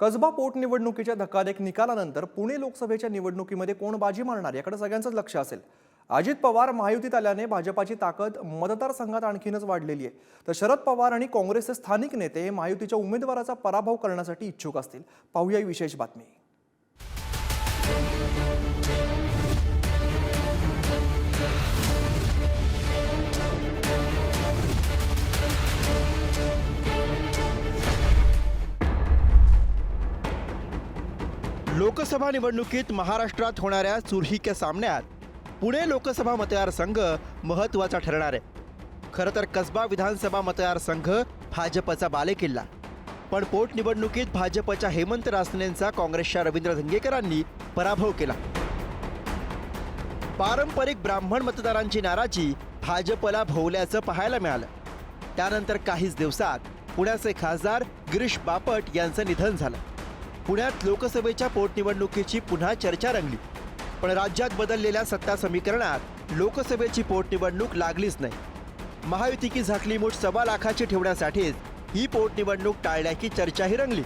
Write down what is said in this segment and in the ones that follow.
कसबा पोटनिवडणुकीच्या धक्कादायक निकालानंतर पुणे लोकसभेच्या निवडणुकीमध्ये कोण बाजी मारणार? याकडे सगळ्यांचंच लक्ष असेल. अजित पवार महायुतीत आल्याने भाजपाची ताकद मतदारसंघात आणखीनच वाढलेली आहे. तर शरद पवार आणि काँग्रेसचे स्थानिक नेते हे महायुतीच्या उमेदवाराचा पराभव करण्यासाठी इच्छुक असतील. पाहूया विशेष बातमी. लोकसभा निवडणुकीत महाराष्ट्रात होणाऱ्या चुरशीच्या सामन्यात पुणे लोकसभा मतदारसंघ महत्त्वाचा ठरणार आहे. खरं तर कसबा विधानसभा मतदारसंघ भाजपचा बालेकिल्ला. पण पोटनिवडणुकीत भाजपच्या हेमंत रासनेंचा काँग्रेसच्या रवींद्र धंगेकरांनी पराभव केला. पारंपरिक ब्राह्मण मतदारांची नाराजी भाजपला भोवल्याचं पाहायला मिळालं. त्यानंतर काहीच दिवसात पुण्याचे खासदार गिरीश बापट यांचं निधन झालं. पुण्यात लोकसभेच्या पोटनिवडणुकीची पुन्हा चर्चा रंगली. पण राज्यात बदललेल्या सत्ता समीकरणात लोकसभेची पोटनिवडणूक लागलीच नाही. महायुती की झाकली मूठ सव्वा लाखाची ठेवण्यासाठीच ही पोटनिवडणूक टाळण्याची चर्चाही रंगली.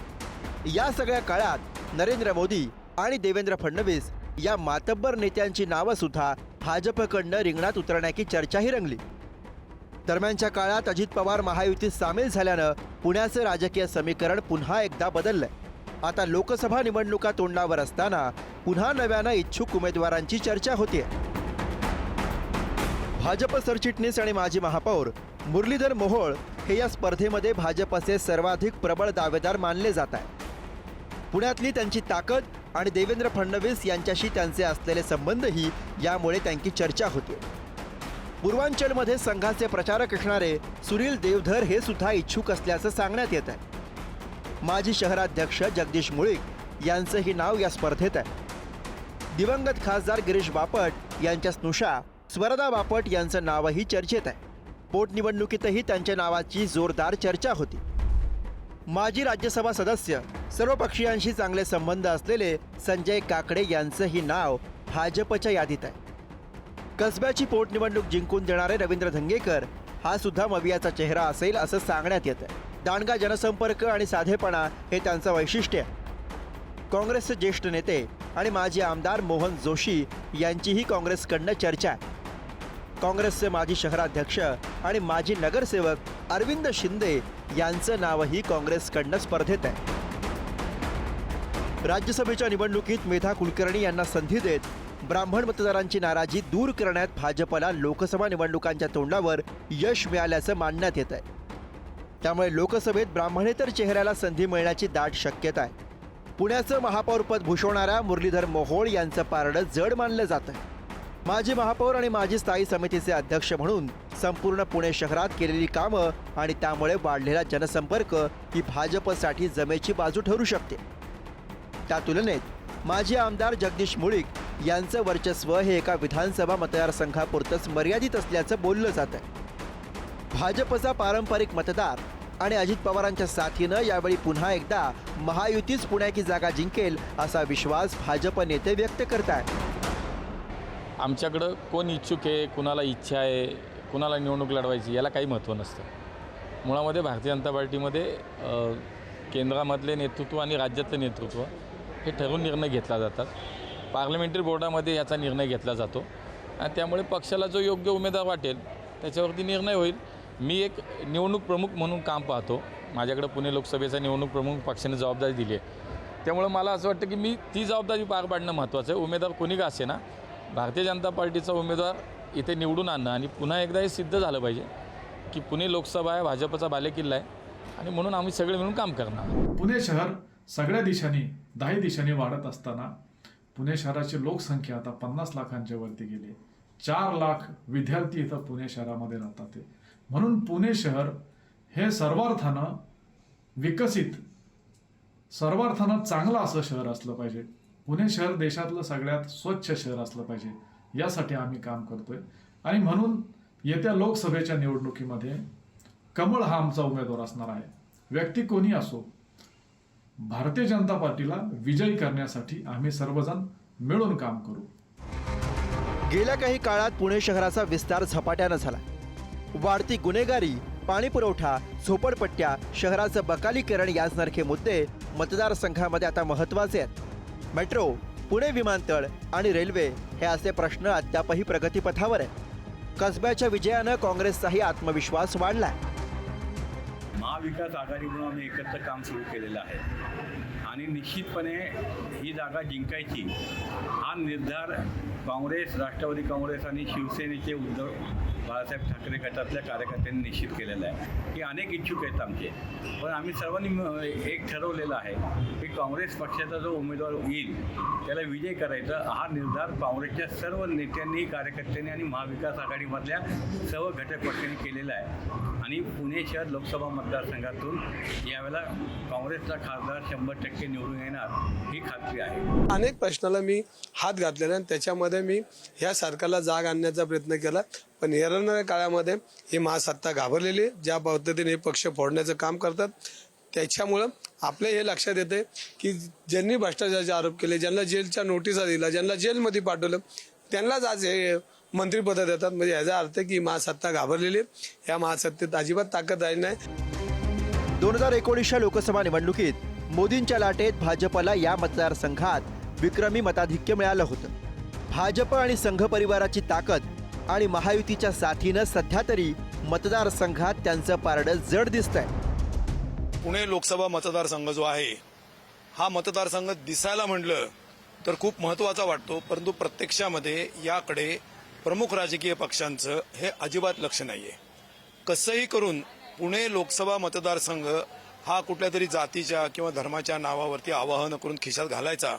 या सगळ्या काळात नरेंद्र मोदी आणि देवेंद्र फडणवीस या मातब्बर नेत्यांची नावं सुद्धा भाजपकडनं रिंगणात उतरण्याची चर्चाही रंगली. दरम्यानच्या काळात अजित पवार महायुतीत सामील झाल्यानं पुण्याचं राजकीय समीकरण पुन्हा एकदा बदललंय. आता लोकसभा निवडणुका तोंडावर असताना पुन्हा नव्यानं इच्छुक उमेदवारांची चर्चा होतीये. भाजप सरचिटणीस आणि माजी महापौर मुरलीधर मोहोळ हे या स्पर्धेमध्ये भाजपचे सर्वाधिक प्रबळ दावेदार मानले जात आहे पुण्यातली त्यांची ताकद आणि देवेंद्र फडणवीस यांच्याशी त्यांचे असलेले संबंधही यामुळे त्यांची चर्चा होते पूर्वांचलमध्ये संघाचे प्रचारक असणारे सुनील देवधर हे सुद्धा इच्छुक असल्याचं सांगण्यात येत आहे. माजी शहराध्यक्ष जगदीश मुळीक यांचंही नाव या स्पर्धेत आहे. दिवंगत खासदार गिरीश बापट यांच्या स्नुषा स्वरदा बापट यांचं नावही चर्चेत आहे. पोटनिवडणुकीतही त्यांच्या नावाची जोरदार चर्चा होती. माजी राज्यसभा सदस्य सर्व पक्षीयांशी चांगले संबंध असलेले संजय काकडे यांचंही नाव भाजपच्या यादीत आहे. कसब्याची पोटनिवडणूक जिंकून देणारे रवींद्र धंगेकर हा सुद्धा मवियाचा चेहरा असेल असं सांगण्यात येतं दांडगा जनसंपर्क आणि साधेपणा हे त्यांचं वैशिष्ट्य आहे. काँग्रेसचे ज्येष्ठ नेते आणि माजी आमदार मोहन जोशी यांचीही काँग्रेसकडनं चर्चा आहे. काँग्रेसचे माजी शहराध्यक्ष आणि माजी नगरसेवक अरविंद शिंदे यांचं नावही काँग्रेसकडनं स्पर्धेत आहे. राज्यसभेच्या निवडणुकीत मेधा कुलकर्णी यांना संधी देत ब्राह्मण मतदारांची नाराजी दूर करण्यात भाजपला लोकसभा निवडणुकांच्या तोंडावर यश मिळाल्याचं मानण्यात येत आहे त्यामुळे लोकसभेत ब्राह्मणेतर चेहऱ्याला संधी मिळण्याची दाट शक्यता आहे. पुण्याचं महापौरपद भूषवणाऱ्या मुरलीधर मोहोळ यांचं पारडं जड मानलं जातं माजी महापौर आणि माजी स्थायी समितीचे अध्यक्ष म्हणून संपूर्ण पुणे शहरात केलेली कामं आणि त्यामुळे वाढलेला जनसंपर्क ही भाजपसाठी जमेची बाजू ठरू शकते. त्या तुलनेत माजी आमदार जगदीश मुळीक यांचं वर्चस्व हे एका विधानसभा मतदारसंघापुरतंच मर्यादित असल्याचं बोललं जातं भाजपचा पारंपरिक मतदार आणि अजित पवारांच्या साथीनं यावेळी पुन्हा एकदा महायुतीच पुण्याची जागा जिंकेल असा विश्वास भाजप नेते व्यक्त करतायत आमच्याकडं कोण इच्छुक आहे कुणाला इच्छा आहे कुणाला निवडणूक लढवायची याला काही महत्त्व नसतं. मुळामध्ये भारतीय जनता पार्टीमध्ये केंद्रामधले नेतृत्व आणि राज्यातलं नेतृत्व हे ठरवून निर्णय घेतला जातात. पार्लमेंटरी बोर्डामध्ये याचा निर्णय घेतला जातो. आणि त्यामुळे पक्षाला जो योग्य उमेदवार वाटेल त्याच्यावरती निर्णय होईल. मी एक निवडणूक प्रमुख म्हणून काम पाहतो. माझ्याकडं पुणे लोकसभेचा निवडणूक प्रमुख पक्षाने जबाबदारी दिली आहे. त्यामुळे मला असं वाटतं की मी ती जबाबदारी पार पाडणं महत्त्वाचं आहे. उमेदवार कोणी का असे ना भारतीय जनता पार्टीचा उमेदवार इथे निवडून आणणं आणि पुन्हा एकदा हे सिद्ध झालं पाहिजे की पुणे लोकसभा आहे भाजपचा बालेकिल्ला आहे आणि म्हणून आम्ही सगळे मिळून काम करणार. पुणे शहर सगळ्या दिशांनी दहा दिशांनी वाढत असताना पुणे शहराची लोकसंख्या आता पन्नास लाखांच्या वरती गेली चार लाख विद्यार्थी इथं पुणे शहरामध्ये राहतात म्हणून पुणे शहर हे सर्वार्थानं विकसित सर्वार्थानं चांगलं असं शहर असलं पाहिजे. पुणे शहर देशातलं सगळ्यात स्वच्छ शहर असलं पाहिजे. यासाठी आम्ही काम करतोय. आणि म्हणून येत्या लोकसभेच्या निवडणुकीमध्ये कमळ हा आमचा उमेदवार असणार आहे. व्यक्ती कोणी असो भारतीय जनता पार्टीला विजयी करण्यासाठी आम्ही सर्वजण मिळून काम करू. गेल्या काही काळात पुणे शहराचा विस्तार झपाट्यानं झाला. वाढती गुन्हेगारी पाणी पुरवठा झोपडपट्ट्या शहराचं बकालीकरण यासारखे मुद्दे मतदारसंघामध्ये आता महत्त्वाचे आहेत. मेट्रो पुणे विमानतळ आणि रेल्वे हे असे प्रश्न अद्यापही प्रगतीपथावर आहेत. कसब्याच्या विजयानं काँग्रेसचाही आत्मविश्वास वाढलाय. महाविकास आघाडी म्हणून आम्ही एकत्र काम सुरू केलेलं आहे. आणि निश्चितपणे ही जागा जिंकायची हा निर्धार काँग्रेस राष्ट्रवादी काँग्रेस आणि शिवसेनेचे उद्धव बाळासाहेब ठाकरे गटातल्या कार्यकर्त्यांनी निश्चित केलेलं आहे. की अनेक इच्छुक आहेत आमचे. पण आम्ही सर्वांनी एक ठरवलेलं आहे की काँग्रेस पक्षाचा जो उमेदवार येईल त्याला विजय करायचा. हा निर्धार काँग्रेसच्या सर्व नेत्यांनी कार्यकर्त्यांनी आणि महाविकास आघाडीमधल्या सर्व घटक पक्षांनी केलेला आहे. आणि पुणे शहर लोकसभा मतदारसंघातून यावेळेला काँग्रेसचा खासदार शंभर टक्के निवडून येणार ही खात्री आहे. अनेक प्रश्नाला मी हात घातलेला आणि त्याच्यामध्ये मी ह्या सरकारला जाग आणण्याचा प्रयत्न केला. पण येणाऱ्या काळामध्ये ही महासत्ता घाबरलेली आहे. ज्या पद्धतीने हे पक्ष फोडण्याचं काम करतात त्याच्यामुळं आपल्या हे लक्षात येते की ज्यांनी भ्रष्टाचाराचे आरोप केले ज्यांना जेलच्या नोटिसा दिला ज्यांना जेलमध्ये पाठवलं त्यांनाच आज हे मंत्रिपद देतात. म्हणजे याचा अर्थ की महासत्ता घाबरलेली आहे. या महासत्तेत अजिबात ताकद राहिली नाही. दोन हजार एकोणीसच्या लोकसभा निवडणुकीत मोदींच्या लाटेत भाजपला या मतदारसंघात विक्रमी मताधिक्य मिळालं होतं. भाजप आणि संघ परिवाराची ताकद आणि महायुतीच्या साथीनं सध्या तरी मतदारसंघात त्यांचं पारडं जड दिसतंय. पुणे लोकसभा मतदारसंघ जो आहे हा मतदारसंघ दिसायला म्हटलं तर खूप महत्त्वाचा वाटतो परंतु प्रत्यक्षामध्ये याकडे प्रमुख राजकीय पक्षांचं हे अजिबात लक्ष नाहीये. कसंही करून पुणे लोकसभा मतदारसंघ हा कुठल्या तरी जातीच्या किंवा धर्माच्या नावावरती आवाहन करून खिशात घालायचा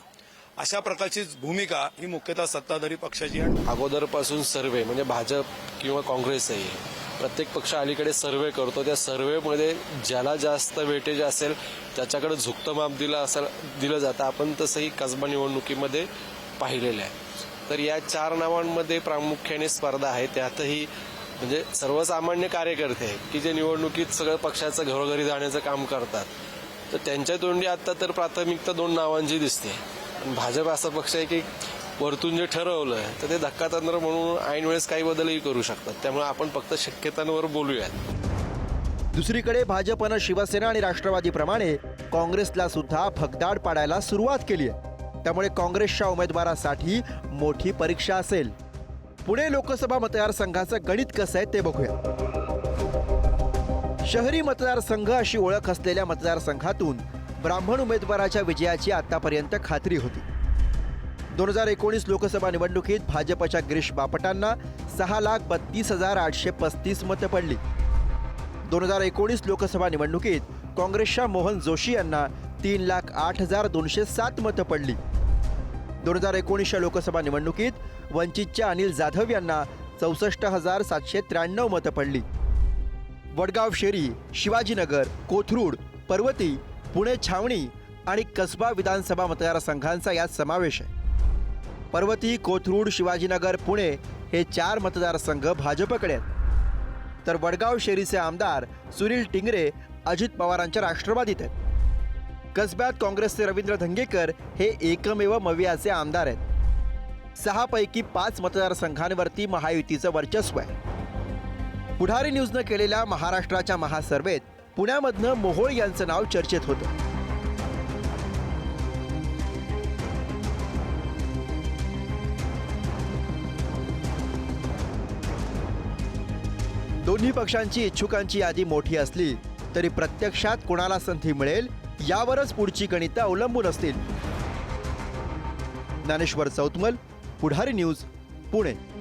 अशा प्रकारचीच भूमिका ही मुख्यतः सत्ताधारी पक्षाची आहे अगोदरपासून सर्वे म्हणजे भाजप किंवा काँग्रेसही प्रत्येक पक्ष अलीकडे सर्वे करतो. त्या सर्वेमध्ये ज्याला जास्त वेटेज असेल त्याच्याकडे झुकतं माप दिलं असेल दिलं जातं. आपण तसंही कसबा निवडणुकीमध्ये पाहिलेलं आहे. तर या चार नावांमध्ये प्रामुख्याने स्पर्धा आहे. त्यातही म्हणजे सर्वसामान्य कार्यकर्ते की जे निवडणुकीत सगळं पक्षाचं घरोघरी जाण्याचं काम करतात तर त्यांच्या तोंडी आता तर प्राथमिकता दोन नावांची दिसते. भाजप असा पक्ष आहे की वरतून जे ठरवलं तर ते धक्कातंत्र म्हणून ऐन वेळेस काही बदलही करू शकतात. त्यामुळे आपण फक्त शक्यतांवर बोलूयात. दुसरीकडे भाजपनं शिवसेना आणि राष्ट्रवादीप्रमाणे काँग्रेसला सुद्धा भगदाड पाडायला सुरुवात केली आहे. त्यामुळे काँग्रेसच्या उमेदवारासाठी मोठी परीक्षा असेल. पुणे लोकसभा मतदारसंघाचं गणित कसं आहे ते बघूया. शहरी मतदारसंघ अशी ओळख असलेल्या मतदारसंघातून ब्राह्मण उमेदवाराच्या विजयाची आतापर्यंत खात्री होती. दोन हजार एकोणीस लोकसभा निवडणुकीत भाजपच्या गिरीश बापटांना सहा लाख बत्तीस हजार आठशे पस्तीस मतं पडली. दोन हजार एकोणीस लोकसभा निवडणुकीत काँग्रेसच्या मोहन जोशी यांना तीन लाख आठ हजार दोनशे सात मतं पडली. दोन हजार एकोणीसच्या लोकसभा निवडणुकीत वंचितच्या अनिल जाधव यांना चौसष्ट हजार सातशे त्र्याण्णव मतं पडली. वडगाव शेरी शिवाजीनगर कोथरूड पर्वती पुणे छावणी आणि कसबा विधानसभा मतदारसंघांचा यात समावेश आहे. पर्वती कोथरूड शिवाजीनगर पुणे हे चार मतदारसंघ भाजपकडे आहेत. तर वडगाव शेरीचे आमदार सुनील टिंगरे अजित पवारांच्या राष्ट्रवादीत आहेत. कसब्यात काँग्रेसचे रवींद्र धंगेकर हे एकमेव मवियाचे आमदार आहेत. सहापैकी पाच मतदारसंघांवरती महायुतीचं वर्चस्व आहे. पुढारी न्यूजनं केलेल्या महाराष्ट्राच्या महासर्वेत पुण्यामधनं मोहोळ यांचं नाव चर्चेत होतं. दोन्ही पक्षांची इच्छुकांची यादी मोठी असली तरी प्रत्यक्षात कोणाला संधी मिळेल यावरच पुढची गणितं अवलंबून असतील. ज्ञानेश्वर चौतमल पुढारी न्यूज पुणे.